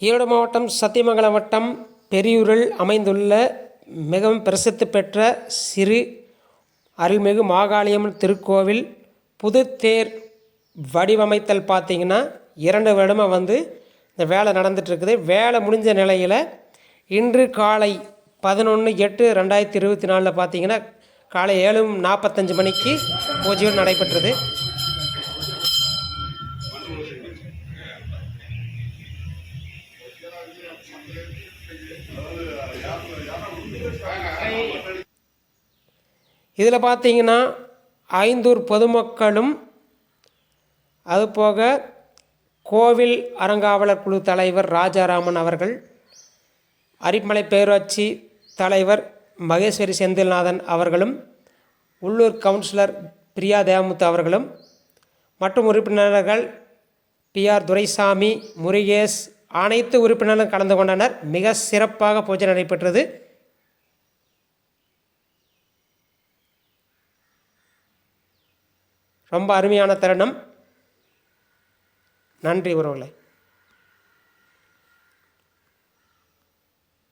ஈரோடு மாவட்டம் சத்தியமங்கலம் வட்டம் பெரியூரில் அமைந்துள்ள மிகவும் பிரசித்தி பெற்ற சிறு அருள்மிகு மாகாளியம்மன் திருக்கோவில் புதுத்தேர் வடிவமைத்தல் பார்த்தீங்கன்னா இரண்டு வருடமாக வந்து இந்த வேலை நடந்துகிட்ருக்குது வேலை முடிஞ்ச நிலையில் இன்று காலை பதினொன்று எட்டு ரெண்டாயிரத்தி இருபத்தி நாலில் பார்த்தீங்கன்னா காலை ஏழு நாற்பத்தஞ்சு மணிக்கு பூஜைகள் நடைபெற்றது. இதில் பார்த்தீங்கன்னா ஐந்தூர் பொதுமக்களும் அதுபோக கோவில் அறங்காவலர் குழு தலைவர் ராஜாராமன் அவர்கள் அரிமலை பேரூராட்சி தலைவர் மகேஸ்வரி செந்தில்நாதன் அவர்களும் உள்ளூர் கவுன்சிலர் பிரியா தேவமுத்து அவர்களும் மற்றும் உறுப்பினர்கள் பிஆர் துரைசாமி முருகேஷ் அனைத்து உறுப்பினர்களும் கலந்து கொண்டனர். மிக சிறப்பாக பூஜை நடைபெற்றது. ரொம்ப அருமையான தருணம். நன்றி உறவுகளை.